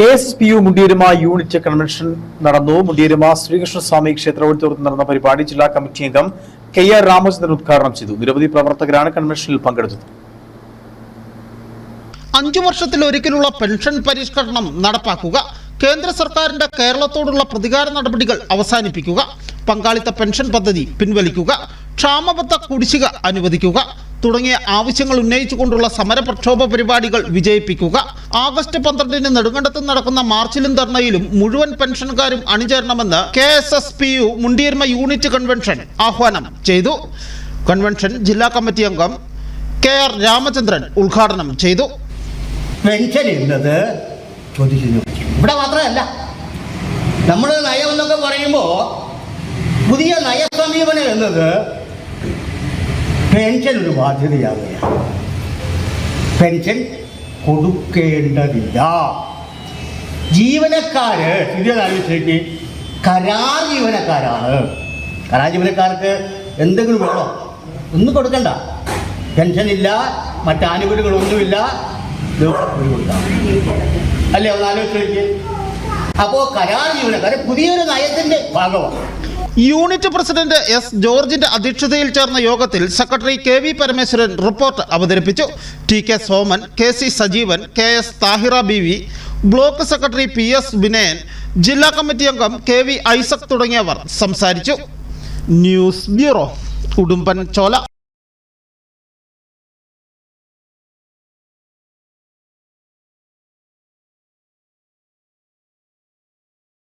K S P U Mundiyaruma unit convention നടന്നു. മുണ്ടിയരുമ ശ്രീകൃഷ്ണസ്വാമി ക്ഷേത്രവത്തോടത്ത് നടന്ന പരിപാടി ജില്ലാ കമ്മിറ്റി അംഗം കെ ആർ രാമചന്ദ്രൻ ഉദ്ഘാടനം ചെയ്തു. നിരവധി പ്രവർത്തകരാണ് കൺവെൻഷനിൽ പങ്കെടുത്തത്. അഞ്ചു വർഷത്തിലൊരിക്കലുള്ള പെൻഷൻ പരിഷ്കരണം നടപ്പാക്കുക കേന്ദ്ര സർക്കാരിന്റെ കേരളത്തോടുള്ള പ്രതികാര നടപടികൾ അവസാനിപ്പിക്കുക പങ്കാളിത്ത പെൻഷൻ പദ്ധതി പിൻവലിക്കുക ക്ഷാമബദ്ധ കുടിശ്ശിക അനുവദിക്കുക തുടങ്ങിയ ആവശ്യങ്ങൾ ഉന്നയിച്ചുകൊണ്ടുള്ള സമര പ്രക്ഷോഭ പരിപാടികൾ വിജയിപ്പിക്കുക. ആഗസ്റ്റ് പന്ത്രണ്ടിന് നെടുങ്കണ്ടത്ത് നടക്കുന്ന മാർച്ചിലും ധർണയിലും മുഴുവൻ പെൻഷൻകാരും അണിചേരണമെന്ന് K S S P U Mundiyaruma unit convention ആഹ്വാനം ചെയ്തു. കൺവെൻഷൻ ജില്ലാ കമ്മിറ്റി അംഗം കെ ആർ രാമചന്ദ്രൻ ഉദ്ഘാടനം ചെയ്തു. പെൻഷൻ ഇവിടെ മാത്രമല്ല നമ്മൾ നയം എന്നൊക്കെ പറയുമ്പോൾ പുതിയ നയസമീപനം എന്നത് പെൻഷൻ ഒരു ബാധ്യതയാവുകയാണ് പെൻഷൻ കൊടുക്കേണ്ടതില്ല. ജീവനക്കാര് സ്ഥിതി കരാർ ജീവനക്കാരാണ്. കരാർ ജീവനക്കാർക്ക് എന്തെങ്കിലും വേണോ? ഒന്നും കൊടുക്കണ്ട. പെൻഷൻ ഇല്ല മറ്റാനുകൂല്യങ്ങളൊന്നുമില്ല അല്ലേ? ഒന്ന് ആലോചിച്ച് അപ്പോൾ കരാർ ജീവനക്കാർ പുതിയൊരു നയത്തിന്റെ ഭാഗമാണ്. യൂണിറ്റ് പ്രസിഡന്റ് എസ് ജോർജിന്റെ അധ്യക്ഷതയിൽ ചേർന്ന യോഗത്തിൽ secretary K V Parameswaran report അവതരിപ്പിച്ചു. T K Soman K C Sajeevan K S Thahira B V block secretary P S Vinayan ജില്ലാ കമ്മിറ്റി അംഗം കെ വി ഐസക് തുടങ്ങിയവർ സംസാരിച്ചു. News bureau Udumbanchola.